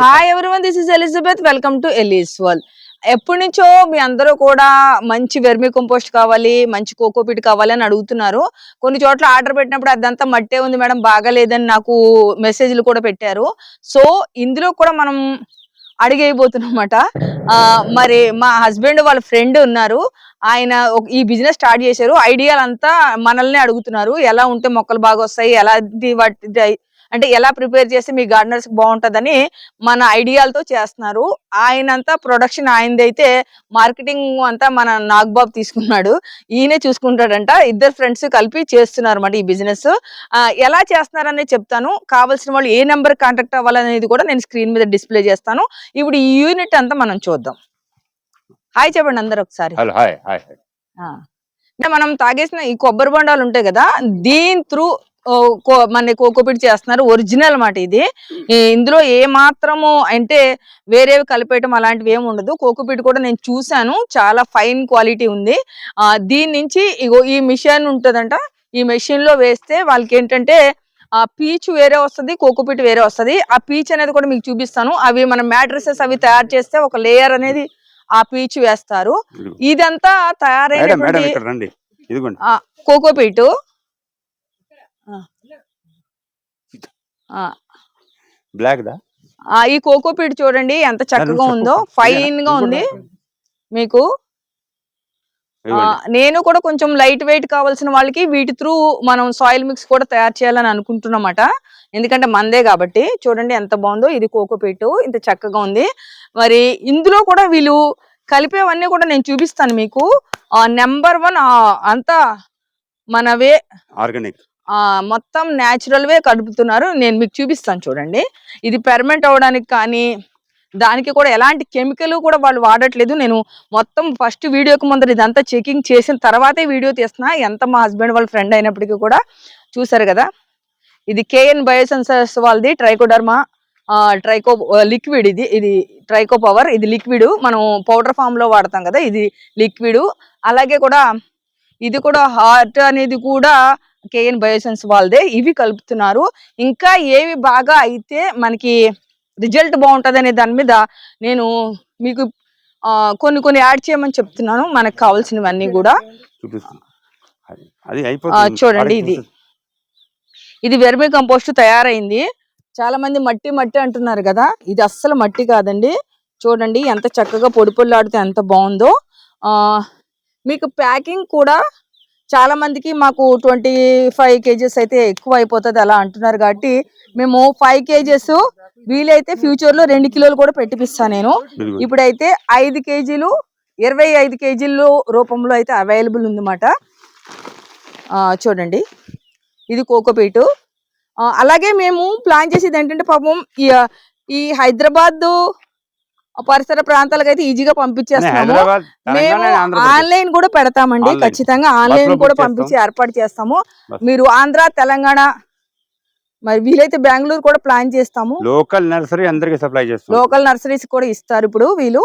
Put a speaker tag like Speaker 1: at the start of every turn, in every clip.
Speaker 1: Hi everyone this is Elizabeth welcome to Elise's world ఎప్పటి నుంచో మీ అందరూ కూడా మంచి వెర్మి కంపోస్ట్ కావాలి మంచి కోకోపీట్ కావాలి అని అడుగుతున్నారు. కొన్ని చోట్ల ఆర్డర్ పెట్టినప్పుడు అదంతా మట్టే ఉంది మేడం బాగాలేదని నాకు మెసేజ్లు కూడా పెట్టారు. సో ఇందులో కూడా మనం అడిగైపోతున్నమాట మరి మా హస్బెండ్ వాళ్ళ ఫ్రెండ్ ఉన్నారు. ఆయన ఒక- ఈ బిజినెస్ స్టార్ట్ చేశారు. ఐడియాలంతా మనల్ని అడుగుతున్నారు. ఎలా ఉంటే మొక్కలు బాగా వస్తాయి ఎలా వాటి అంటే ఎలా ప్రిపేర్ చేస్తే మీ గార్డెనర్స్ బాగుంటదని మన ఐడియాలతో చేస్తున్నారు. ఆయనంతా ప్రొడక్షన్ ఆయనది అయితే మార్కెటింగ్ అంతా మన నాగ్బాబు తీసుకున్నాడు. ఈయనే చూసుకుంటాడంట. ఇద్దరు ఫ్రెండ్స్ కలిపి చేస్తున్నారు అన్నమాట ఈ బిజినెస్. ఎలా చేస్తున్నారనేది చెప్తాను. కావాల్సిన వాళ్ళు ఏ నెంబర్ కాంటాక్ట్ అవ్వాలనేది కూడా నేను స్క్రీన్ మీద డిస్ప్లే చేస్తాను. ఇప్పుడు ఈ యూనిట్ అంతా మనం చూద్దాం. హాయ్ చెప్పండి అందరు ఒకసారి. మనం తాగేసిన ఈ కొబ్బరి బొండాలు ఉంటాయి కదా దీని త్రూ మన కోకోపీట్ చేస్తున్నారు. ఒరిజినల్ మాట ఇది. ఇందులో ఏ మాత్రము అంటే వేరేవి కలిపేయటం అలాంటివి ఏమి ఉండదు. కోకోపీట్ కూడా నేను చూశాను. చాలా ఫైన్ క్వాలిటీ ఉంది. ఆ దీని నుంచి ఇగో ఈ మిషన్ ఉంటుందంట. ఈ మెషిన్లో వేస్తే వాళ్ళకి ఏంటంటే ఆ పీచ్ వేరే వస్తది కోకోపీట్ వేరే వస్తది. ఆ పీచ్ అనేది కూడా మీకు చూపిస్తాను. అవి మన మ్యాట్రసెస్ అవి తయారు చేస్తే ఒక లేయర్ అనేది ఆ పీచ్ వేస్తారు. ఇదంతా తయారైనటువంటి ఆ, కోకోపీటు.
Speaker 2: బ్లాక్ దా
Speaker 1: ఆ, ఈ కోకోపీట్ చూడండి ఎంత చక్కగా. ఉందో. ఫైన్గా ఉంది. మీకు. నేను కూడా కొంచెం లైట్ వెయిట్ కావాల్సిన వాళ్ళకి వీటి త్రూ మనం సాయిల్ మిక్స్ కూడా తయారు చేయాలని అనుకుంటున్నమాట. ఎందుకంటే మందే కాబట్టి. చూడండి ఎంత బాగుందో. ఇది కోకోపీటు ఇంత చక్కగా ఉంది. మరి ఇందులో కూడా వీళ్ళు కలిపేవన్నీ కూడా నేను చూపిస్తాను మీకు. నెంబర్ వన్ అంతా మనవే
Speaker 2: ఆర్గానిక్.
Speaker 1: మొత్తం న్యాచురల్వే కడుపుతున్నారు నేను మీకు చూపిస్తాను చూడండి. ఇది పెర్మెంట్ అవ్వడానికి కానీ దానికి కూడా ఎలాంటి కెమికల్ కూడా వాళ్ళు వాడట్లేదు. నేను మొత్తం ఫస్ట్ వీడియోకి ముందర ఇదంతా చెకింగ్ చేసిన తర్వాతే వీడియో తీస్తున్నా. ఎంత మా హస్బెండ్ వాళ్ళ ఫ్రెండ్ అయినప్పటికీ కూడా చూసారు కదా. ఇది కేఎన్ బయోసెన్సర్స్ వాళ్ళది ట్రైకోడర్మా ట్రైకో లిక్విడ్ ఇది. ఇది ట్రైకో పవర్ ఇది లిక్విడ్ మనం పౌడర్ ఫామ్లో వాడతాం కదా ఇది లిక్విడ్ అలాగే కూడా ఇది కూడా హార్ట్ అనేది కూడా కేఎన్ బయోసెన్స్ వాళ్ళదే ఇవి కలుపుతున్నారు. ఇంకా ఏవి బాగా అయితే మనకి రిజల్ట్ బాగుంటది అనే దాని మీద నేను మీకు కొన్ని కొన్ని యాడ్ చేయమని చెప్తున్నాను. మనకు కావాల్సినవన్నీ కూడా. చూడండి ఇది. ఇది వెర్మి కంపోస్ట్ తయారైంది. చాలా మంది మట్టి మట్టి అంటున్నారు కదా. ఇది అస్సలు మట్టి కాదండి. చూడండి ఎంత చక్కగా పొడి పొల్లాడితే ఎంత బాగుందో. మీకు ప్యాకింగ్ కూడా చాలా మందికి మాకు ట్వంటీ ఫైవ్ కేజెస్ అయితే ఎక్కువ అయిపోతుంది అలా అంటున్నారు కాబట్టి మేము ఫైవ్ కేజెస్ వీలైతే ఫ్యూచర్లో రెండు కిలోలు కూడా పెట్టిపిస్తాను నేను. ఇప్పుడైతే ఐదు కేజీలు ఇరవై ఐదు కేజీలు రూపంలో అయితే అవైలబుల్ ఉందన్నమాట. ఆ, చూడండి. ఇది కోకోపీటు అలాగే మేము ప్లాన్ చేసేది ఏంటంటే పాపం ఈ హైదరాబాద్ పరిసర ప్రాంతాలకు అయితే ఈజీగా
Speaker 2: హైదరాబాద్
Speaker 1: మేము ఆన్లైన్ కూడా పెడతామండి. ఖచ్చితంగా ఆన్లైన్ కూడా పంపించి. ఏర్పాటు చేస్తాము. మీరు ఆంధ్ర తెలంగాణ మరి వీలైతే బెంగళూరు కూడా ప్లాన్ చేస్తాము.
Speaker 2: లోకల్ నర్సరీ అందరికి సప్లై చేస్తాం.
Speaker 1: లోకల్ నర్సరీస్ కూడా ఇస్తారు ఇప్పుడు వీళ్ళు.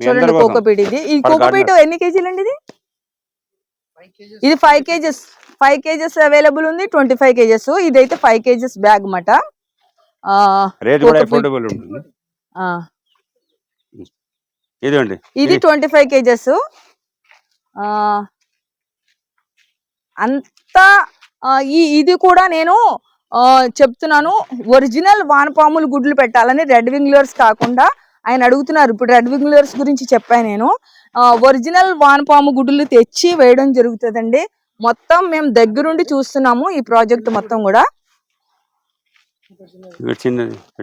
Speaker 1: చూడండి. కోకోపీట్ ఇది. ఈ కోకోపీట్ ఎన్ని కేజీలు అండి ఇది? ఇది five kgs five kgs available ఉంది ట్వంటీ ఫైవ్ కేజెస్. ఇదైతే ఫైవ్ కేజెస్ బ్యాగ్ అన్నమాట. ఆ,
Speaker 2: రేట్ కూడా. అఫోర్డబుల్ ఉంటుంది. ఇదిగోండి.
Speaker 1: ఇది ట్వంటీ ఫైవ్ కేజెస్. అంతా ఈ ఇది కూడా నేను చెప్తున్నాను. ఒరిజినల్ వానపాములు గుడ్లు పెట్టాలని రెడ్ వింగ్లర్స్ కాకుండా ఆయన అడుగుతున్నారు. ఇప్పుడు రెడ్ వింగ్లర్స్ గురించి చెప్పాను నేను. ఒరిజినల్ వానపాము గుడ్లు తెచ్చి వేయడం జరుగుతుందండి. మొత్తం మేము దగ్గరుండి చూస్తున్నాము ఈ ప్రాజెక్ట్ మొత్తం కూడా.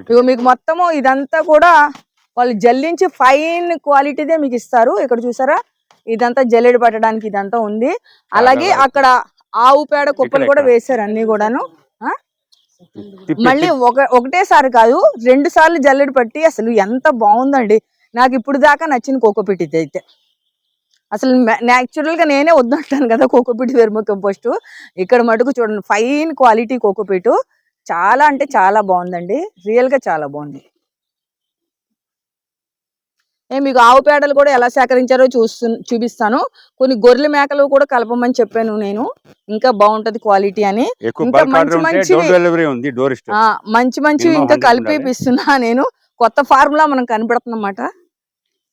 Speaker 1: ఇగో మీకు మొత్తము ఇదంతా కూడా వాళ్ళు జల్లించి ఫైన్ క్వాలిటీదే మీకు ఇస్తారు. ఇక్కడ చూసారా? ఇదంతా జల్లెడ పట్టడానికి ఇదంతా ఉంది. అలాగే అక్కడ ఆవు పేడ కుప్పలు కూడా. వేశారు అన్ని కూడాను. మళ్ళీ ఒక ఒకటేసారి కాదు రెండు సార్లు జల్లెడ పట్టి అసలు ఎంత బాగుందండి. నాకు ఇప్పుడు దాకా నచ్చిన కోకోపీట్ ఇది అయితే. అసలు న్యాచురల్గా నేనే వద్దంటాను కదా కోకోపీట్ వెర్మ కంపోస్ట్ ఇక్కడ మటుకు చూడండి ఫైన్ క్వాలిటీ కోకోపీట్ చాలా అంటే చాలా బాగుందండి రియల్గా చాలా బాగుంది ఏ మీకు ఆవు పేడలు కూడా ఎలా సేకరించారో చూస్తు చూపిస్తాను కొన్ని గొర్రెల మేకలు కూడా కలపమని చెప్పాను నేను ఇంకా బాగుంటది క్వాలిటీ అని ఇంకా మంచి మంచి మంచి ఇంకా
Speaker 2: 100
Speaker 1: కలిపి. ఇస్తున్నా నేను కొత్త ఫార్ములా మనం కనపడుతున్నమాట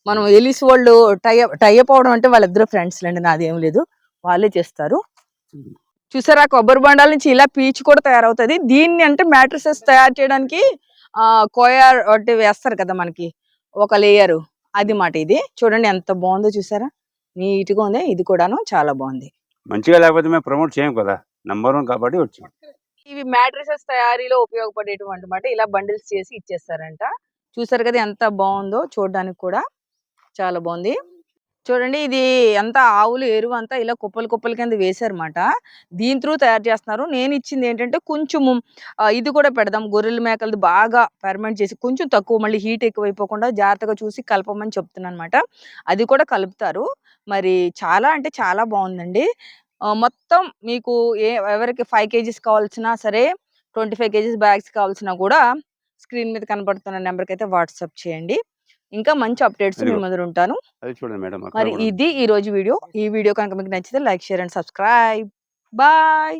Speaker 1: మనం ఎలిస్ వాళ్ళు టైఅప్ టైఅప్ అవడం అంటే వాళ్ళిద్దరు ఫ్రెండ్స్ లేండి నాదేం లేదు వాళ్ళే చేస్తారు చూసారా? కొబ్బరి బండాల నుంచి ఇలా పీచు కూడా తయారవుతుంది. దీన్ని అంటే మ్యాట్రసెస్ తయారు చేయడానికి ఆ కోయర్ ఒకటి వేస్తారు కదా మనకి. ఒక లేయర్. అది మాట ఇది. చూడండి ఎంత బాగుందో చూసారా? నీట్గా ఉంది. ఇది కూడాను చాలా బాగుంది.
Speaker 2: మంచిగా లేకపోతే మేము ప్రమోట్ చేయం కదా. నంబర్ వన్ కాబట్టి వచ్చింది
Speaker 1: ఇవి మ్యాట్రిసెస్ తయారీలో ఉపయోగపడేటువంటి మాట. ఇలా బండిల్స్ చేసి ఇచ్చేస్తారంట. చూసారు కదా ఎంత బాగుందో చూడడానికి కూడా చాలా బాగుంది. చూడండి ఇది అంతా ఆవులు ఎరువు అంతా ఇలా కుప్పలు కుప్పల కింద వేశారన్నమాట. దీని త్రూ తయారు చేస్తున్నారు. నేను ఇచ్చింది ఏంటంటే కొంచెము. ఇది కూడా పెడదాం. గొర్రెల మేకలది బాగా ఫెర్మెంట్ చేసి కొంచెం తక్కువ మళ్ళీ హీట్ ఎక్కువైపోకుండా జాగ్రత్తగా చూసి కలపమని చెప్తున్నాను అనమాట అది కూడా కలుపుతారు. మరి చాలా అంటే చాలా బాగుందండి. మొత్తం మీకు ఏ ఎవరికి ఫైవ్ కేజీస్ కావాల్సినా సరే ట్వంటీ ఫైవ్ కేజీస్ బ్యాగ్స్ కావాల్సినా కూడా స్క్రీన్ మీద కనబడుతున్న నెంబర్కి అయితే వాట్సాప్ చేయండి. ఇంకా మంచి అప్డేట్స్ మీ. ముందర ఉంటాను
Speaker 2: చూడండి మేడం
Speaker 1: మరి. ఇది ఈ రోజు వీడియో ఈ వీడియో కనుక మీకు నచ్చితే like share and subscribe bye